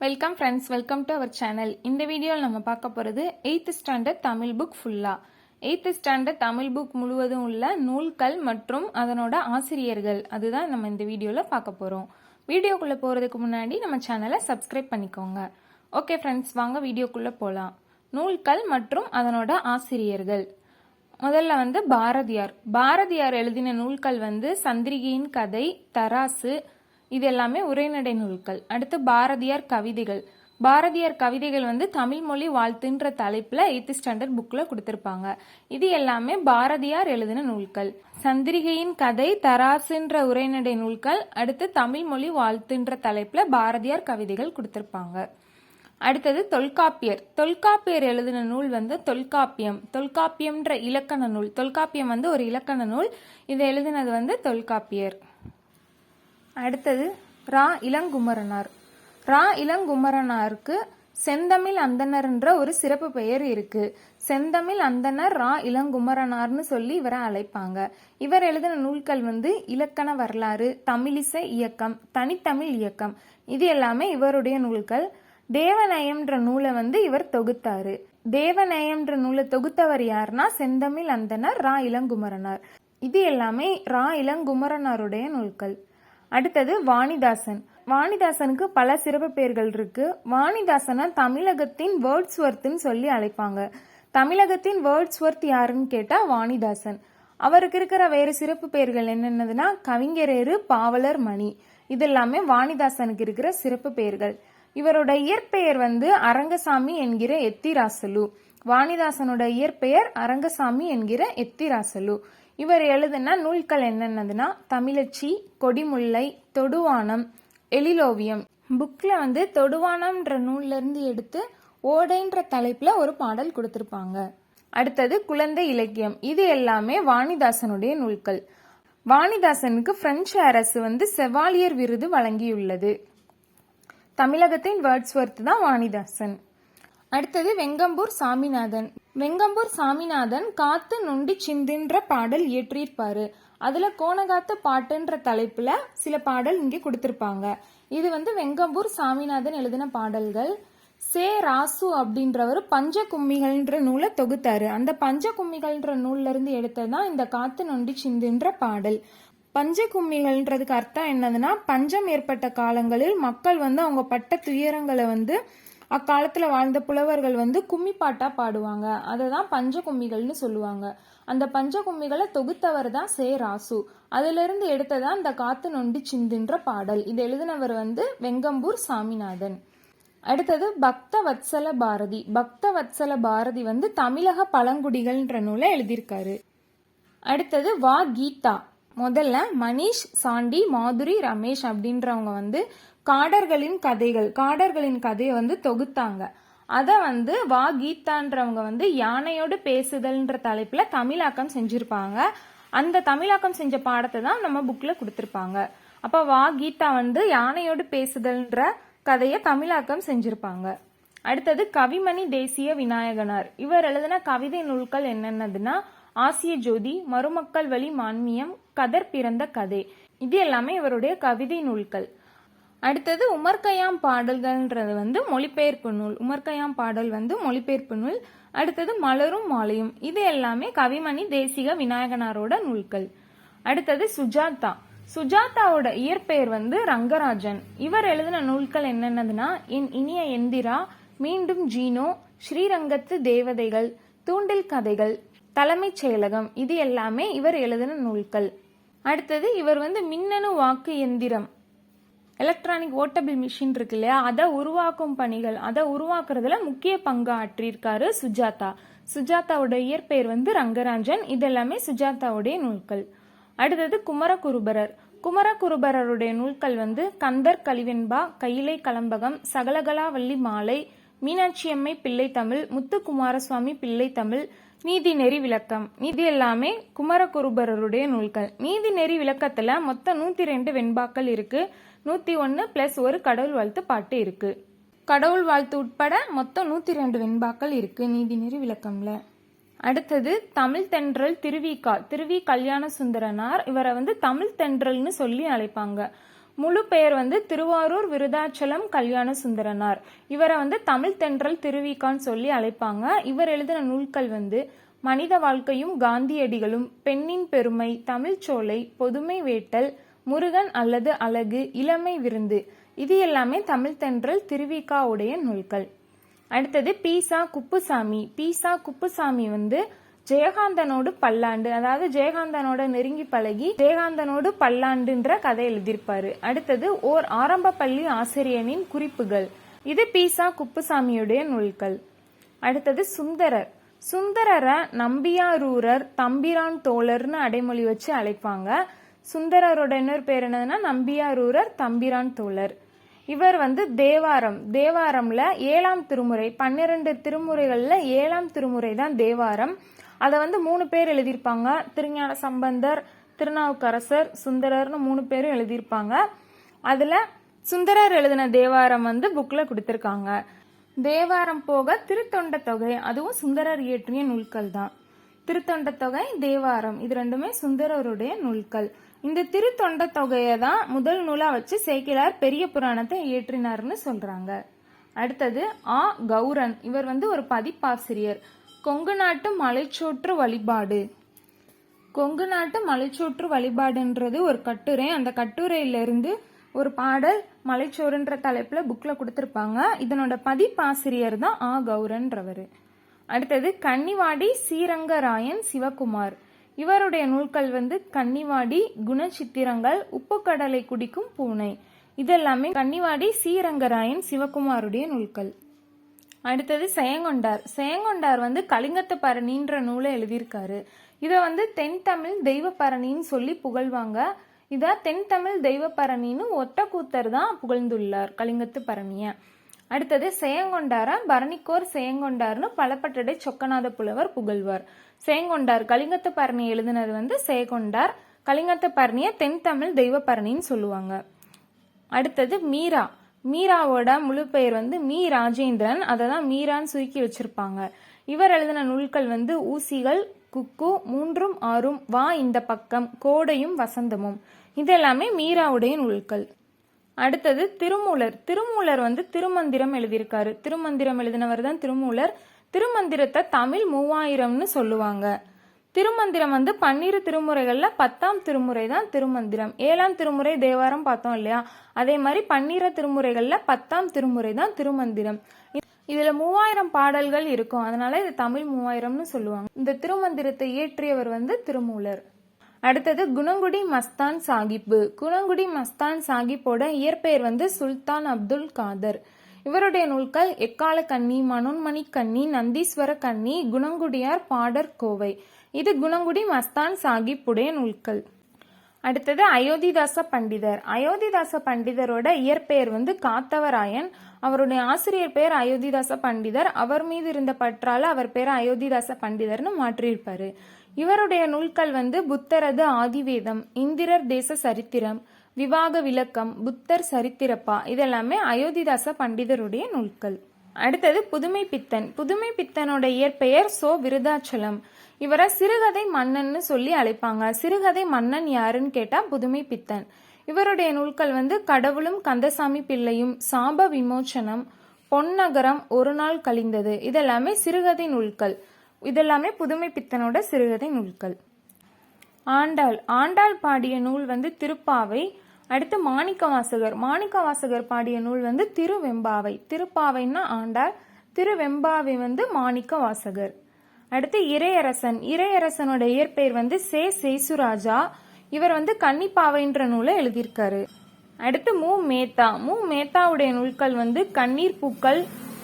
Welcome friends welcome to our channel இந்த வீடியோவில் நம்ம பார்க்க போகிறது எயித்து ஸ்டாண்டர்ட் தமிழ் புக் ஃபுல்லாக எயித்து ஸ்டாண்டர்ட் தமிழ் புக் முழுவதும் உள்ள நூல்கள் மற்றும் அதனோட ஆசிரியர்கள். அதுதான் நம்ம இந்த வீடியோவில் பார்க்க போகிறோம் வீடியோக்குள்ளே போகிறதுக்கு முன்னாடி நம்ம சேனலை சப்ஸ்கிரைப் பண்ணிக்கோங்க. ஓகே ஃப்ரெண்ட்ஸ் வாங்க வீடியோக்குள்ளே போகலாம் நூல்கள் மற்றும் அதனோட ஆசிரியர்கள். முதல்ல வந்து பாரதியார். பாரதியார் எழுதின நூல்கள் வந்து சந்திரிகையின் கதை தராசு இது எல்லாமே உரைநடை நூல்கள். அடுத்து பாரதியார் கவிதைகள். பாரதியார் கவிதைகள் வந்து தமிழ் மொழி வாழ்த்துன்ற தலைப்பில் எயித்து ஸ்டாண்டர்ட் புக்கில் கொடுத்துருப்பாங்க. இது எல்லாமே பாரதியார் எழுதின நூல்கள். சந்திரிகையின் கதை தராசுன்ற உரைநடை நூல்கள் அடுத்து தமிழ் மொழி வாழ்த்துன்ற தலைப்பில் பாரதியார் கவிதைகள் கொடுத்துருப்பாங்க. அடுத்தது தொல்காப்பியர். தொல்காப்பியர் எழுதின நூல் வந்து தொல்காப்பியம். தொல்காப்பியம்ன்ற இலக்கண நூல். தொல்காப்பியம் வந்து ஒரு இலக்கண நூல். இதை எழுதினது வந்து தொல்காப்பியர். அடுத்தது ரா இளங்குமரனார். ரா இளங்குமரனாருக்கு செந்தமிழ் அந்தனர்ன்ற ஒரு சிறப்பு பெயர் இருக்கு. செந்தமிழ் அந்தனர் ரா இளங்குமரனார்னு சொல்லி இவரை அழைப்பாங்க. இவர் எழுதின நூல்கள் வந்து இலக்கண வரலாறு தமிழிசை இயக்கம் தனித்தமிழ் இயக்கம். இது எல்லாமே இவருடைய நூல்கள். தேவநயம்ன்ற நூலை வந்து இவர் தொகுத்தாரு. தேவநயம்ன்ற நூலை தொகுத்தவர் யாருன்னா செந்தமிழ் அந்தனர் ரா இளங்குமரனார். இது எல்லாமே ரா இளங்குமரனாருடைய நூல்கள். அடுத்தது வாணிதாசன். வாணிதாசனுக்கு பல சிறப்பு பெயர்கள் இருக்கு. வாணிதாசனை தமிழகத்தின் வேர்ட்ஸ்வர்த்னு சொல்லி அழைப்பாங்க. தமிழகத்தின் வேர்ட்ஸ்வர்த் யாருன்னு கேட்டால் வாணிதாசன். அவருக்கு இருக்கிற வேறு சிறப்பு பெயர்கள் என்னென்னதுன்னா கவிஞரேறு பாவலர் மணி. இது எல்லாமே வாணிதாசனுக்கு இருக்கிற சிறப்பு பெயர்கள். இவரோட இயற்பெயர் வந்து அரங்கசாமி என்கிற எத்திராசலு. வாணிதாசனோட இயற்பெயர் அரங்கசாமி என்கிற எத்திராசலு. இவர் எழுதின நூல்கள் என்னென்னதுன்னா தமிழச்சி கொடிமுல்லை தொடுவானம் எழிலோவியம். புக்கில் வந்து தொடுவானம்ன்ற நூல்லேருந்து எடுத்து ஓடைன்ற தலைப்பில் ஒரு பாடல் கொடுத்துருப்பாங்க. அடுத்தது குழந்தை இலக்கியம். இது எல்லாமே வாணிதாசனுடைய நூல்கள். வாணிதாசனுக்கு பிரெஞ்சு அரசு வந்து செவாலியர் விருது வழங்கியுள்ளது. தமிழகத்தின் வேர்ட்ஸ்வர்த் தான் வாணிதாசன். அடுத்தது வெங்கம்பூர் சாமிநாதன். வெங்கம்பூர் சாமிநாதன் காத்து நொண்டி சிந்துன்ற பாடல் இயற்றியிருப்பாரு. அதுல கோணகாத்து பாட்டுன்ற தலைப்புல சில பாடல் இங்கே கொடுத்திருப்பாங்க. இது வந்து வெங்கம்பூர் சாமிநாதன் எழுதின பாடல்கள். சே ராசு அப்படின்றவர் பஞ்ச கும்மிகள்ன்ற நூலை தொகுத்தாரு. அந்த பஞ்ச கும்மிகள்ன்ற நூல்ல இருந்து எடுத்ததுதான் இந்த காத்து நொண்டி சிந்துன்ற பாடல். பஞ்ச கும்மிகள்ன்றதுக்கு அர்த்தம் என்னதுன்னா பஞ்சம் ஏற்பட்ட காலங்களில் மக்கள் வந்து அவங்க பட்ட துயரங்களை வந்து அக்காலத்தில் வாழ்ந்த புலவர்கள் வந்து கும்மி பாட்டாக பாடுவாங்க. அதை தான் பஞ்ச கும்மிகள்னு சொல்லுவாங்க. அந்த பஞ்ச கும்மிகளை தொகுத்தவர் தான் சே ராசு. அதிலிருந்து எடுத்ததா எடுத்ததான் இந்த காத்து நொண்டி சிந்துன்ற பாடல். இது எழுதினவர் வந்து வெங்கம்பூர் சாமிநாதன். அடுத்தது பக்த வத்சல பாரதி. பக்த வத்சல பாரதி வந்து தமிழக பழங்குடிகள்ன்ற நூலை எழுதியிருக்காரு. அடுத்தது வா கீதா. முதல்ல மணிஷ் சாண்டி மாதுரி ரமேஷ் அப்படின்றவங்க வந்து காடர்களின் கதைகள் காடர்களின் கதையை வந்து தொகுத்தாங்க. அதை வந்து வா கீதான்றவங்க வந்து யானையோடு பேசுதல்ன்ற தலைப்பில் தமிழாக்கம் செஞ்சுருப்பாங்க. அந்த தமிழாக்கம் செஞ்ச பாடத்தை தான் நம்ம புக்கில் கொடுத்துருப்பாங்க. அப்போ வா கீதா வந்து யானையோடு பேசுதல்ன்ற கதையை தமிழாக்கம் செஞ்சுருப்பாங்க. அடுத்தது கவிமணி தேசிய விநாயகனார். இவர் எழுதின கவிதை நூல்கள் என்னென்னதுன்னா ஆசிய ஜோதி மருமக்கள் வழி மான்மியம் கதர் பிறந்த கதை. இது எல்லாமே இவருடைய கவிதை நூல்கள். அடுத்தது உமர்கயாம் பாடல்கள்ன்றது வந்து மொழிபெயர்ப்பு நூல். உமர்கயாம் பாடல் வந்து மொழிபெயர்ப்பு நூல். அடுத்தது மலரும் மாலையும். இது எல்லாமே கவிமணி தேசிக விநாயகனாரோட நூல்கள். அடுத்தது சுஜாதா. சுஜாதாவோட இயற்பெயர் வந்து ரங்கராஜன். இவர் எழுதின நூல்கள் என்னென்னதுன்னா என் இனிய எந்திரா மீண்டும் ஜீனோ ஸ்ரீரங்கத்து தேவதைகள் தூண்டில் கதைகள் தலைமைச் செயலகம். இது எல்லாமே இவர் எழுதின நூல்கள். அடுத்தது இவர் வந்து மின்னணு வாக்கு எந்திரம். எலக்ட்ரானிக் ஓட்டபிள் மிஷின் இருக்கு இல்லையா? அதை உருவாக்கும் பணிகள் அதை உருவாக்குறதுல முக்கிய பங்கு ஆற்றியிருக்காரு சுஜாதா. சுஜாதாவோட இயற்பெயர் வந்து ரங்கராஜன். இதெல்லாமே சுஜாதாவுடைய நூல்கள். அடுத்தது குமரகுருபரர். குமரகுருபரருடைய நூல்கள் வந்து கந்தர் கலிவெண்பா கையிலை கலம்பகம் சகலகலாவல்லி மாலை மீனாட்சியம்மை பிள்ளை தமிழ் முத்துக்குமாரசுவாமி பிள்ளை தமிழ் நீதி நெறி விளக்கம். இது எல்லாமே குமரகுருபரருடைய நூல்கள். நீதி நெறி விளக்கத்துல மொத்தம் நூத்தி ரெண்டு வெண்பாக்கள் இருக்கு. நூத்தி ஒன்னு பிளஸ் ஒரு கடவுள் வாழ்த்து பாட்டு இருக்கு. கடவுள் வாழ்த்து உட்பட மொத்தம் நூத்தி ரெண்டு வெண்பாக்கள் இருக்கு நீதி நெறி விளக்கம்ல. அடுத்தது தமிழ் தென்றல் திருவிகா திருவி கல்யாண சுந்தரனார். இவரை வந்து தமிழ் தென்றல்னு சொல்லி அழைப்பாங்க. முழு பெயர் வந்து திருவாரூர் விருதாச்சலம் கல்யாண சுந்தரனார் இவரை வந்து தமிழ் தென்றல் திருவிக்கான்னு சொல்லி அழைப்பாங்க. இவர் எழுதின நூல்கள் வந்து மனித வாழ்க்கையும் காந்தியடிகளும் பெண்ணின் பெருமை தமிழ்ச்சோலை பொதுமை வேட்டல் முருகன் அல்லது அழகு இளமை விருந்து. இது எல்லாமே தமிழ் தென்றல் திருவிக்காவுடைய நூல்கள். அடுத்தது பீசா குப்புசாமி. பீசா குப்புசாமி வந்து ஜெயகாந்தனோடு பல்லாண்டு அதாவது ஜெயகாந்தனோட நெருங்கி பழகி ஜெயகாந்தனோடு பல்லாண்டுன்ற கதை எழுதியிருப்பாரு. அடுத்தது ஓர் ஆரம்ப பள்ளி ஆசிரியனின் குறிப்புகள். இது பீசா குப்புசாமியுடைய நூல்கள். அடுத்தது சுந்தரர். சுந்தரரை நம்பியாரூரர் தம்பிரான் தோழர்னு அடைமொழி வச்சு அழைப்பாங்க. சுந்தரரோட இன்னொரு பேர் என்னதுன்னா நம்பியாரூரர் தம்பிரான் தோழர். இவர் வந்து தேவாரம். தேவாரம்ல ஏழாம் திருமுறை பன்னிரண்டு திருமுறைகள்ல ஏழாம் திருமுறை தான் தேவாரம். அதை வந்து மூணு பேர் எழுதியிருப்பாங்க. திருஞான சம்பந்தர் திருநாவுக்கரசர் சுந்தரர்னு மூணு பேரும் எழுதியிருப்பாங்க. அதில் சுந்தரர் எழுதின தேவாரம் வந்து புக்கில் கொடுத்துருக்காங்க. தேவாரம் போக திருத்தொண்ட தொகை அதுவும் சுந்தரர் இயற்றிய நூல்கள் தான். திருத்தொண்ட தொகை தேவாரம் இது ரெண்டுமே சுந்தரருடைய நூல்கள். இந்த திருத்தொண்ட தொகையை தான் முதல் நூலாக வச்சு சேக்கிலார் பெரிய புராணத்தை இயற்றினார்னு சொல்கிறாங்க அடுத்தது ஆ. கௌரன் இவர் வந்து ஒரு பதிப்பாசிரியர். கொங்கு நாட்டு மலைச்சோற்று வழிபாடு. கொங்கு நாட்டு மலைச்சோற்று வழிபாடுன்றது ஒரு கட்டுரை. அந்த கட்டுரையிலிருந்து ஒரு பாடல் மலைச்சோறுன்ற தலைப்பில் புக்கில் கொடுத்துருப்பாங்க. இதனோட பதிப்பாசிரியர் தான் ஆ. கௌரன்றவர். அடுத்தது கன்னிவாடி ஸ்ரீரங்கராயன் சிவகுமார். இவருடைய நூல்கள் வந்து கன்னிவாடி குணச்சித்திரங்கள் உப்புக்கடலை குடிக்கும் பூனை. இதெல்லாமே கன்னிவாடி ஸ்ரீரங்கராயன் சிவகுமாருடைய நூல்கள். அடுத்தது செயங்கொண்டார் செயங்கொண்டார் வந்து கலிங்கத்து பரணின்ற நூலை எழுதியிருக்காரு. இதை வந்து தென் தமிழ் தெய்வ பரணின்னு சொல்லி புகழ்வாங்க. இதை தென் தமிழ் தெய்வ பரணின்னு ஒட்டக்கூத்தர் தான் புகழ்ந்துள்ளார் கலிங்கத்து பரணிய. அடுத்தது செயங்கொண்டார பரணிக்கோர் செயங்கொண்டார்னு பலப்பட்டடை சொக்கநாத புலவர் புகழ்வார். செயங்கொண்டார் கலிங்கத்து பரணி எழுதினது வந்து செயங்கொண்டார் கலிங்கத்து பரணிய தென் தமிழ் தெய்வ பரணின்னு சொல்லுவாங்க. அடுத்தது மீரா. மீராவோட முழு பெயர் வந்து மீ ராஜேந்திரன். அதை தான் மீரான்னு சுருக்கி வச்சிருப்பாங்க. இவர் எழுதின நூல்கள் வந்து ஊசிகள் குக்கு மூன்றும் ஆறும் வா இந்த பக்கம் கோடையும் வசந்தமும். இதெல்லாமே மீராவுடைய நூல்கள். அடுத்தது திருமூலர். திருமூலர் வந்து திருமந்திரம் எழுதியிருக்காரு. திருமந்திரம் எழுதினவர் தான் திருமூலர். திருமந்திரத்தை தமிழ் மூவாயிரம்னு சொல்லுவாங்க. திருமந்திரம் வந்து பன்னிரு திருமுறைகளில் பத்தாம் திருமுறை தான் திருமந்திரம். ஏழாம் திருமுறை தேவாரம் பார்த்தோம் இல்லையா? அதே மாதிரி பன்னிர திருமுறைகளில் பத்தாம் திருமுறை தான் திருமந்திரம். இதில் மூவாயிரம் பாடல்கள் இருக்கும். அதனால இது தமிழ் மூவாயிரம்னு சொல்லுவாங்க. இந்த திருமந்திரத்தை இயற்றியவர் வந்து திருமூலர். அடுத்தது குணங்குடி மஸ்தான் சாகிப்பு. குணங்குடி மஸ்தான் சாகிப்போட இயற்பெயர் வந்து சுல்தான் அப்துல் காதர். இவருடைய நூல்கள் எக்கால கன்னி மனோன்மணி கன்னி நந்தீஸ்வர கன்னி குணங்குடியார் பாடர் கோவை இது குணங்குடி மஸ்தான் சாகிப்புடைய நூல்கள். அடுத்தது அயோத்திதாச பண்டிதர். அயோத்திதாச பண்டிதரோட இயற்பெயர் வந்து காத்தவராயன். அவருடைய ஆசிரியர் பெயர் அயோத்திதாச பண்டிதர். அவர் மீது இருந்த பற்றால அவர் பேர் அயோத்திதாச பண்டிதர்னு மாற்றியிருப்பாரு. இவருடைய நூல்கள் வந்து புத்தரது ஆதிவேதம் இந்திரர் தேச சரித்திரம் விவாக விளக்கம் புத்தர் சரித்திரப்பா இதெல்லாமே அயோத்திதாச பண்டிதருடைய நூல்கள். அடுத்தது புதுமை பித்தன். புதுமை பித்தனோட இயற்பெயர் சோ விருதாச்சலம். இவரை சிறுகதை மன்னன்னு சொல்லி அழைப்பாங்க. சிறுகதை மன்னன் யாருன்னு கேட்டா புதுமை பித்தன். இவருடைய நூல்கள் வந்து கடவுளும் கந்தசாமி பிள்ளையும் சாப விமோச்சனம் பொன்னகரம் ஒரு நாள் கழிந்தது. இதெல்லாமே சிறுகதை நூல்கள். இதெல்லாமே புதுமை பித்தனோட சிறுகதை நூல்கள். ஆண்டாள். ஆண்டாள் பாடிய நூல் வந்து திருப்பாவை அடுத்து மாணிக்கவாசகர். மாணிக்கவாசகர் பாடிய நூல் வந்து திருவெம்பாவை. திருப்பாவைன்னா ஆண்டார் திருவெம்பாவை வந்து மாணிக்கவாசகர். அடுத்து இறையரசன். இறையரசனோட இயற்பெயர் வந்து சே. சேசுராஜா. இவர் வந்து கன்னிப்பாவைன்ற நூலை எழுதியிருக்காரு. அடுத்து மு. மேத்தா. மு. மேத்தாவுடைய நூல்கள் வந்து கண்ணீர் பூக்கள்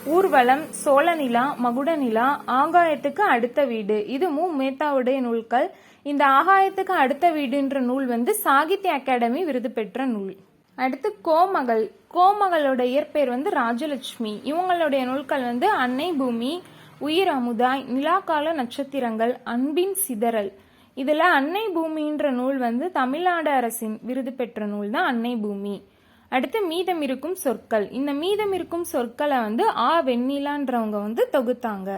ஊர்வலம் சோழநிலா மகுடநிலா ஆகாயத்துக்கு அடுத்த வீடு. இது மு. மேத்தாவுடைய நூல்கள். இந்த ஆகாயத்துக்கு அடுத்த வீடுன்ற நூல் வந்து சாகித்ய அகாடமி விருது பெற்ற நூல். அடுத்து கோமகள். கோமகளோட இயற்பெயர் வந்து ராஜலட்சுமி. இவங்களுடைய நூல்கள் வந்து அன்னை பூமி உயிர் அமுதாய் நிலாக்கால நட்சத்திரங்கள் அன்பின் சிதறல். இதில் அன்னை பூமின்ற நூல் வந்து தமிழ்நாடு அரசின் விருது பெற்ற நூல் தான் அன்னை பூமி. அடுத்து மீதம் இருக்கும் சொற்கள். இந்த மீதம் இருக்கும் சொற்களை வந்து ஆ வெண்ணிலான்றவங்க வந்து தொகுத்தாங்க.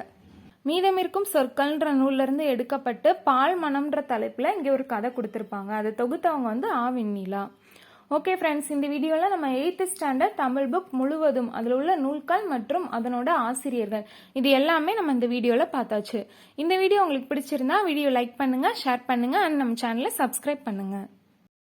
மீதமிருக்கும் சொற்கள்ன்ற நூல்லேருந்து எடுக்கப்பட்டு பால் மனம்ன்ற தலைப்பில் இங்கே ஒரு கதை கொடுத்துருப்பாங்க. அதை தொகுத்தவங்க வந்து ஆ ஓகே ஃப்ரெண்ட்ஸ் இந்த வீடியோவில் நம்ம எயித்து ஸ்டாண்டர்ட் தமிழ் புக் முழுவதும் அதில் உள்ள நூல்கள் மற்றும் அதனோட ஆசிரியர்கள். இது எல்லாமே நம்ம இந்த வீடியோவில் பார்த்தாச்சு. இந்த வீடியோ உங்களுக்கு பிடிச்சிருந்தா வீடியோ லைக் பண்ணுங்கள் ஷேர் பண்ணுங்கள் அண்ட் நம்ம சேனலை சப்ஸ்கிரைப் பண்ணுங்கள்